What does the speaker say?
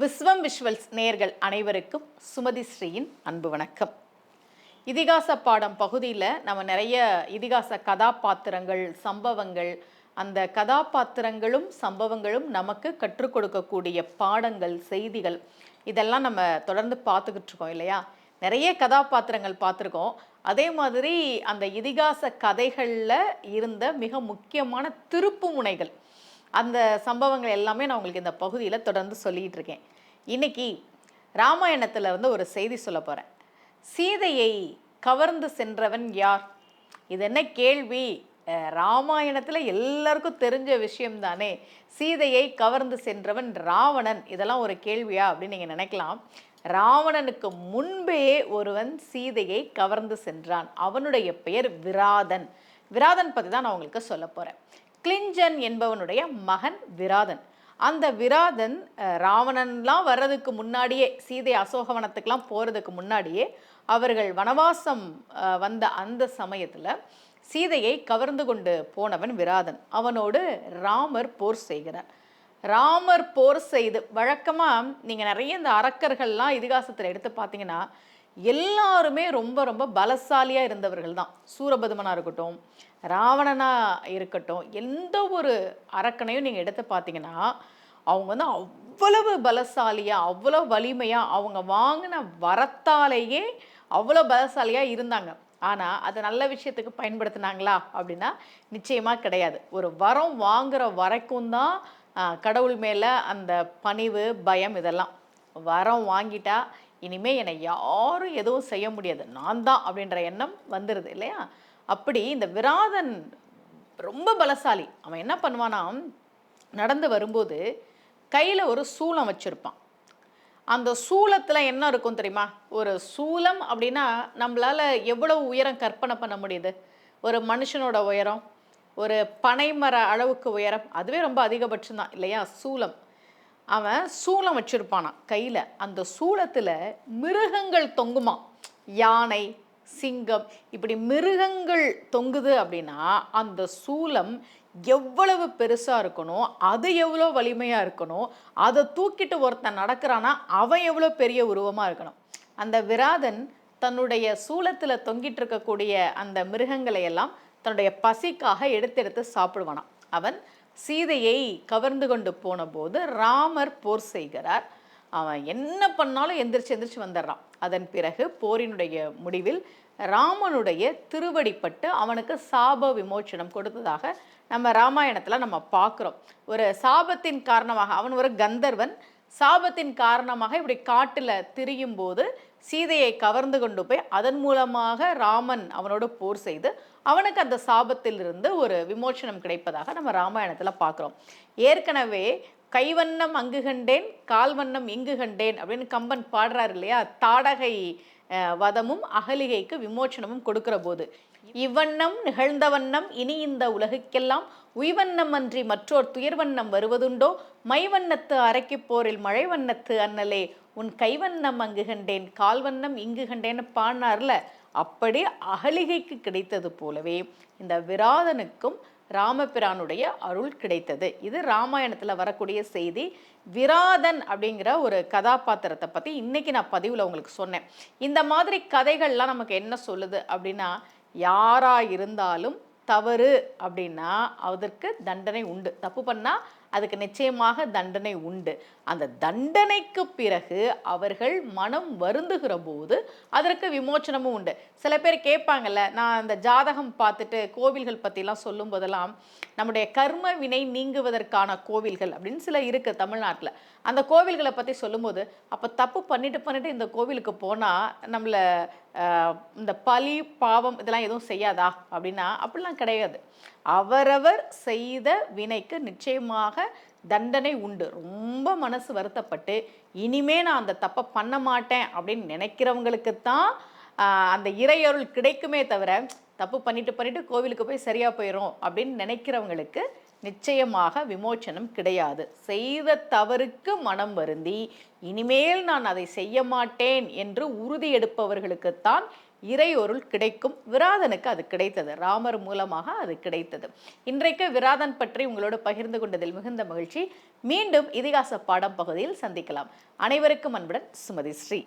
விஸ்வம் visuals நேயர்கள் அனைவருக்கும் சுமதி ஸ்ரீயின் அன்பு வணக்கம். இதிகாச பாடம் பகுதியில் நம்ம நிறைய இதிகாச கதாபாத்திரங்கள் சம்பவங்கள் அந்த கதாபாத்திரங்களும் சம்பவங்களும் நமக்கு கற்றுக் கொடுக்கக்கூடிய பாடங்கள் செய்திகள் இதெல்லாம் நம்ம தொடர்ந்து பார்த்துக்கிட்டு இருக்கோம் இல்லையா? நிறைய கதாபாத்திரங்கள் பார்த்துருக்கோம். அதே மாதிரி அந்த இதிகாச கதைகளில் இருந்த மிக முக்கியமான திருப்பு முனைகள் அந்த சம்பவங்கள் எல்லாமே நான் உங்களுக்கு இந்த பகுதியில் தொடர்ந்து சொல்லிகிட்டு இருக்கேன். இன்னைக்கு ராமாயணத்தில் இருந்து ஒரு செய்தி சொல்ல போகிறேன் சீதையை கவர்ந்து சென்றவன் யார்? இது என்ன கேள்வி? ராமாயணத்தில் எல்லாருக்கும் தெரிஞ்ச விஷயம் தானே சீதையை கவர்ந்து சென்றவன் ராவணன். இதெல்லாம் ஒரு கேள்வியா அப்படின்னு நீங்கள் நினைக்கலாம். ராவணனுக்கு முன்பே ஒருவன் சீதையை கவர்ந்து சென்றான். அவனுடைய பெயர் விராதன். விராதன் பற்றி தான் நான் உங்களுக்கு சொல்ல போகிறேன் கிளிஞ்சன் என்பவனுடைய மகன் விராதன். அந்த விராதன் ராவணன்லாம் வர்றதுக்கு முன்னாடியே சீதை அசோகவனத்துக்கெலாம் போகிறதுக்கு முன்னாடியே அவர்கள் வனவாசம் வந்த அந்த சமயத்தில் சீதையை கவர்ந்து கொண்டு போனவன் விராதன். அவனோடு ராமர் போர் செய்கிறார். ராமர் போர் செய்து வழக்கமாக நீங்கள் நிறைய இந்த அரக்கர்கள்லாம் இதிகாசத்தில் எடுத்து பார்த்தீங்கன்னா எல்லாருமே ரொம்ப ரொம்ப பலசாலியாக இருந்தவர்கள் தான் சூரபதுமனாக இருக்கட்டும் ராவணனாக இருக்கட்டும் எந்த ஒரு அரக்கனையும் நீங்கள் எடுத்து பார்த்தீங்கன்னா அவங்க வந்து அவ்வளவு பலசாலியாக அவ்வளோ வலிமையாக அவங்க வாங்கின வரத்தாலேயே அவ்வளோ பலசாலியாக இருந்தாங்க. ஆனால் அதை நல்ல விஷயத்துக்கு பயன்படுத்தினாங்களா அப்படின்னா நிச்சயமாக கிடையாது. ஒரு வரம் வாங்குகிற வரைக்கும் தான் கடவுள் மேலே அந்த பணிவு பயம் இதெல்லாம். வரம் வாங்கிட்டா இனிமேல் என்னை யாரும் எதுவும் செய்ய முடியாது. நான் தான் அப்படின்ற எண்ணம் வந்துடுது இல்லையா? அப்படி இந்த விராதன் ரொம்ப பலசாலி. அவன் என்ன பண்ணுவானா நடந்து வரும்போது கையில் ஒரு சூலம் வச்சுருப்பான். அந்த சூலத்தில் என்ன இருக்கும் தெரியுமா? ஒரு சூலம் அப்படின்னா நம்மளால் எவ்வளவு உயரம் கற்பனை பண்ண முடியுது? ஒரு மனுஷனோட உயரம் ஒரு பனைமர அளவுக்கு உயரம் அதுவே ரொம்ப அதிகபட்சம் தான் இல்லையா? சூலம் அவன் சூலம் வச்சிருப்பானான் கையில். அந்த சூலத்தில் மிருகங்கள் தொங்குமா? யானை சிங்கம் இப்படி மிருகங்கள் தொங்குது அப்படின்னா அந்த சூலம் எவ்வளவு பெருசாக இருக்கணும்? அது எவ்வளோ வலிமையாக இருக்கணும்? அதை தூக்கிட்டு ஒருத்தன் நடக்கிறானா? அவன் எவ்வளோ பெரிய உருவமாக இருக்கணும்? அந்த விராதன் தன்னுடைய சூலத்தில் தொங்கிட்டு இருக்கக்கூடிய அந்த மிருகங்களை எல்லாம் தன்னுடைய பசிக்காக எடுத்தெடுத்து சாப்பிடுவானான் அவன் சீதையை கவர்ந்து கொண்டு போன போது ராமர் போர் செய்கிறார். அவன் என்ன பண்ணாலும் எந்திரிச்சு எந்திரிச்சு வந்துடுறான். அதன் பிறகு போரினுடைய முடிவில் ராமனுடைய திருவடிப்பட்டு அவனுக்கு சாப விமோச்சனம் கொடுத்ததாக நம்ம ராமாயணத்தில் நம்ம பார்க்குறோம். ஒரு சாபத்தின் காரணமாக அவன் ஒரு கந்தர்வன் சாபத்தின் காரணமாக இப்படி காட்டில் திரியும் போது சீதையை கவர்ந்து கொண்டு போய் அதன் மூலமாக ராமன் அவனோடு போர் செய்து அவனுக்கு அந்த சாபத்திலிருந்து ஒரு விமோச்சனம் கிடைப்பதாக நம்ம ராமாயணத்தில் பார்க்குறோம் ஏற்கனவே கைவண்ணம் அங்கு கண்டேன் கால்வண்ணம் இங்கு கண்டேன் அப்படின்னு கம்பன் பாடுறார் இல்லையா? தாடகை வதமும் அகலிகைக்கு விமோச்சனமும் கொடுக்கிற போது இவ்வண்ணம் நிகழ்ந்த வண்ணம் இனி இந்த உலகுக்கெல்லாம் உய்வண்ணம் அன்றி மற்றோர் துயர்வண்ணம் வருவதுண்டோ? மைவண்ணத்து அரக்கிப் போரில் மழைவண்ணத்து அன்னலே உன் கைவண்ணம் அங்கு கண்டேன் கால்வண்ணம் இங்கு கண்டேன்னு பாடினார்ல அப்படி அகலிகைக்கு கிடைத்தது போலவே இந்த விராதனுக்கும் ராமபிரானுடைய அருள் கிடைத்தது. இது ராமாயணத்தில் வரக்கூடிய செய்தி. விராதன் அப்படிங்கிற ஒரு கதாபாத்திரத்தை பற்றி இன்னைக்கு நான் பதிவில் உங்களுக்கு சொன்னேன். இந்த மாதிரி கதைகள்லாம் நமக்கு என்ன சொல்லுது அப்படின்னா யாராக இருந்தாலும் தவறு அப்படின்னா அதற்கு தண்டனை உண்டு. தப்பு பண்ணால் அதுக்கு நிச்சயமாக தண்டனை உண்டு. அந்த தண்டனைக்கு பிறகு அவர்கள் மனம் வருந்துகிற போது அதற்கு விமோச்சனமும் உண்டு. சில பேர் கேட்பாங்கல்ல நான் அந்த ஜாதகம் பார்த்துட்டு கோவில்கள் பற்றிலாம் சொல்லும் போதெல்லாம் நம்முடைய கர்ம வினை நீங்குவதற்கான கோவில்கள் அப்படின்னு சில இருக்குது தமிழ்நாட்டில். அந்த கோவில்களை பற்றி சொல்லும்போது அப்போ தப்பு பண்ணிட்டு பண்ணிட்டு இந்த கோவிலுக்கு போனால் நம்மளை இந்த பலி பாவம் இதெல்லாம் எதுவும் செய்யாதா அப்படின்னா அப்படிலாம் கிடையாது. அவரவர் செய்த வினைக்கு நிச்சயமாக தண்டனை உண்டு. ரொம்ப மனசு வருத்தப்பட்டு இனிமே நான் அந்த தப்பை பண்ண மாட்டேன் அப்படின்னு நினைக்கிறவங்களுக்கு தான் அந்த இறையருள் கிடைக்குமே தவிர தப்பு பண்ணிட்டு பண்ணிட்டு கோவிலுக்கு போய் சரியாக போயிடும் அப்படின்னு நினைக்கிறவங்களுக்கு நிச்சயமாக விமோச்சனம் கிடையாது. செய்த தவறுக்கு மனம் வருந்தி இனிமேல் நான் அதை செய்ய மாட்டேன் என்று உறுதி எடுப்பவர்களுக்குத்தான் இறையொருள் கிடைக்கும். விராதனுக்கு அது கிடைத்தது. ராமர் மூலமாக அது கிடைத்தது. இன்றைக்கு விராதன் பற்றி உங்களோடு பகிர்ந்து கொண்டதில் மிகுந்த மகிழ்ச்சி. மீண்டும் இதிகாச பாடம் பகுதியில் சந்திக்கலாம். அனைவருக்கும் அன்புடன் சுமதி ஸ்ரீ.